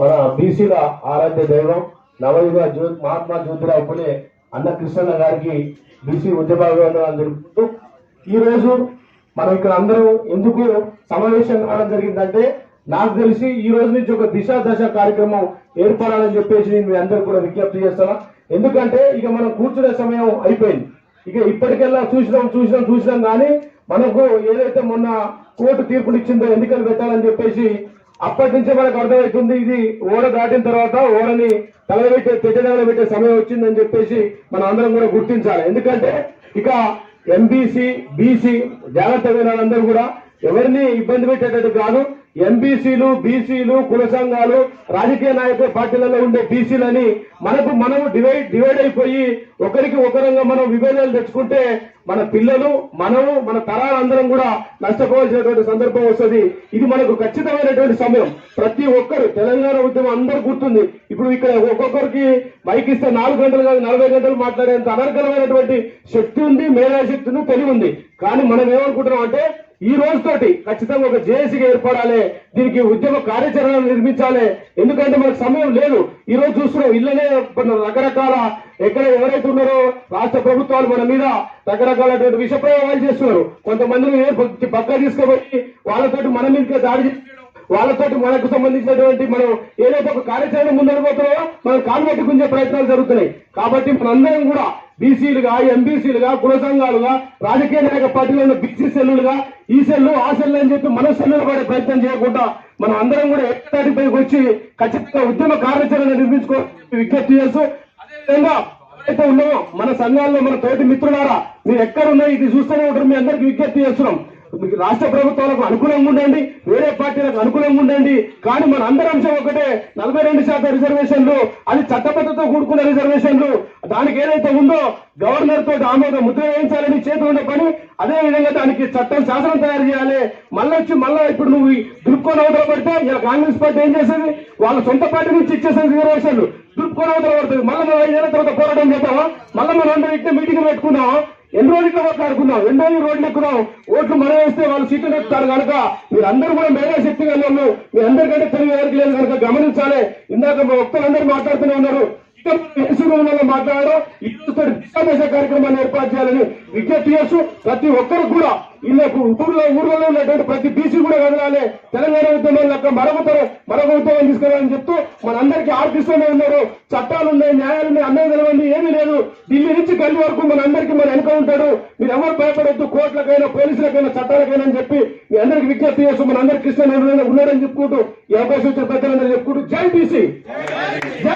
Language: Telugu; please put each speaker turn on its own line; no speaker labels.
మన బీసీల ఆరాధ్య దైవం నవయుగ జ్యో మహాత్మా జ్యోతిరావు పులే అన్న కృష్ణన్న గారికి బీసీ ఉద్యమాభివందనాలు జరుపుకుంటూ ఈ రోజు మనం ఇక్కడ అందరూ ఎందుకు సమావేశం కావడం జరిగిందంటే నాకు తెలిసి ఈ రోజు నుంచి ఒక దిశ దశ కార్యక్రమం ఏర్పడాలని చెప్పేసి నేను మీ అందరు కూడా విజ్ఞప్తి చేస్తాను ఎందుకంటే ఇక మనం కూర్చునే సమయం అయిపోయింది. ఇక ఇప్పటికెల్లా చూసినాం చూసినాం చూసినాం కానీ మనకు ఏదైతే మొన్న కోర్టు తీర్పునిచ్చిందో ఎన్నికలు పెట్టాలని చెప్పేసి అప్పటి నుంచే మనకు అర్థమవుతుంది ఇది ఓడ దాటిన తర్వాత ఓడని తగలబెట్టే తెచ్చదగల పెట్టే సమయం వచ్చిందని చెప్పేసి మనం అందరం కూడా గుర్తించాలి. ఎందుకంటే ఇక ఎంబీసీ బీసీ జాగ్రత్త వినాలందరూ కూడా. ఎవరిని ఇబ్బంది పెట్టేటట్టు కాదు ఎంబీసీలు బీసీలు కుల సంఘాలు రాజకీయ నాయకుల పార్టీలలో ఉండే బీసీలని మనకు మనము డివైడ్ డివైడ్ అయిపోయి ఒకరికి ఒకరంగా మనం విభేదాలు తెచ్చుకుంటే మన పిల్లలు మనము మన తరాలందరం కూడా నష్టపోవాల్సినటువంటి సందర్భం వస్తుంది. ఇది మనకు ఖచ్చితమైనటువంటి సమయం. ప్రతి ఒక్కరు తెలంగాణ ఉద్యమం అందరూ గుర్తుంది. ఇప్పుడు ఇక్కడ ఒక్కొక్కరికి మైక్ ఇస్తే నాలుగు గంటలు కాదు నలభై గంటలు మాట్లాడేంత అనర్గలమైనటువంటి శక్తి ఉంది మేధాశక్తి ఉంది తెలివి ఉంది. కానీ మనం ఏమనుకుంటున్నాం అంటే ఈ రోజుతోటి ఖచ్చితంగా ఒక జేఏసీగా ఏర్పడాలి. దీనికి ఉద్యమ కార్యాచరణ నిర్మించాలి. ఎందుకంటే మనకు సమయం లేదు. ఈ రోజు చూస్తున్నాం ఇళ్ళనే రకరకాల ఎక్కడ ఎవరైతే ఉన్నారో రాష్ట్ర ప్రభుత్వాలు మన మీద రకరకాలటువంటి విష ప్రయోగాలు చేస్తున్నారు. కొంతమందిని పక్క తీసుకుపోయి వాళ్ళతోటి మన మీదకే దాడి చేస్తున్నారు వాళ్ళతోటి మనకు సంబంధించినటువంటి మనం ఏదైతే ఒక కార్యాచరణ ముందడిపోతున్నామో మనం కాలు గుంజే ప్రయత్నాలు జరుగుతున్నాయి. కాబట్టి మనందరం కూడా బీసీలుగా ఎంబీసీలుగా కుల సంఘాలుగా రాజకీయ నాయక పార్టీలో ఉన్న బీసీ సెల్లులుగా ఈ సెల్లు ఆ సెల్లు అని చెప్పి మన సెల్లులు పడే ప్రయత్నం చేయకుండా మనం అందరం కూడా ఏకతాటిపైకి వచ్చి ఖచ్చితంగా ఉద్యమ కార్యాచరణ నిర్మించుకో విజ్ఞప్తి చేస్తూ అదేవిధంగా అయితే ఉన్నామో మన సంఘాల్లో మన తోటి మిత్రులారా మీరు ఎక్కడున్నా ఇది చూస్తూనే ఉంటారు. మీ అందరికి విజ్ఞప్తి చేస్తున్నాం. మీకు రాష్ట్ర ప్రభుత్వాలకు అనుకూలంగా ఉండండి వేరే పార్టీలకు అనుకూలంగా ఉండండి. కానీ మన అందరి అంశం ఒకటే నలభై రెండు శాతం రిజర్వేషన్లు అది చట్టబద్ధతో కూడుకున్న రిజర్వేషన్లు. దానికి ఏదైతే ఉందో గవర్నర్ తోటి ఆమోదం ముద్ర వేయించాలని చేతి ఉండే పని అదే విధంగా దానికి చట్టం శాసనం తయారు చేయాలి. మళ్ళీ వచ్చి మళ్ళీ ఇప్పుడు నువ్వు ఈ అవతల పడితే ఇలా కాంగ్రెస్ పార్టీ ఏం చేసేది? వాళ్ళ సొంత పార్టీ నుంచి ఇచ్చేసేది రిజర్వేషన్లు. దుర్కొని అవతల పడుతుంది. మళ్ళీ మనం ఐదేళ్ళ తర్వాత పోరాటం చేద్దామా? మళ్ళీ మనం అందరం ఇట్లా మీటింగ్ పెట్టుకుందాం ఎన్ని రోజులు మాట్లాడుకున్నాం ఎన్ని రోజులు రోడ్లు ఎక్కుదాం ఓట్లు మనం వేస్తే వాళ్ళు సీట్లు ఎక్కుతారు కనుక మీరందరూ కూడా మేధా శక్తి వాళ్ళు మీ అందరికంటే తెలివి ఎవరికి లేదు కనుక గమనించాలి. ఇందాక మా భక్తులందరూ మాట్లాడుతూనే ఉన్నారు. ఇక యేసుగుణంలో మాట్లాడారు. ఈ రోజుతో దిశాదశ కార్యక్రమాన్ని ఏర్పాటు చేయాలని విజ్ఞప్తి చేస్తూ ప్రతి ఒక్కరు కూడా ఇళ్ళకు ఊర్లో ఊర్లలో ఉన్నటువంటి ప్రతి బీసీ కూడా కదలాలి. తెలంగాణ ఉద్యమం లెక్క మరొక మరొక ఉద్యమం తీసుకురావాలని చెప్తూ మనందరికీ ఆర్థిస్తూనే ఉన్నారు. చట్టాలు ఉన్నాయి న్యాయాలు ఉన్నాయి అన్నం తెలవండి ఏమీ లేదు. ఢిల్లీ నుంచి గల్లి వరకు మన అందరికీ మన వెనుక ఉంటాడు. మీరు ఎవరు భయపడొద్దు కోర్టులకైనా పోలీసులకైనా చట్టాలకైనా అని చెప్పి మీ అందరికి విజ్ఞప్తి చేస్తూ మన అందరికీ కృష్ణ ఉన్నాడని చెప్పుకుంటూ ఈ అవకాశం వచ్చిన పెద్దలందరూ చెప్పుకుంటూ జై బీసీ జై బీసీ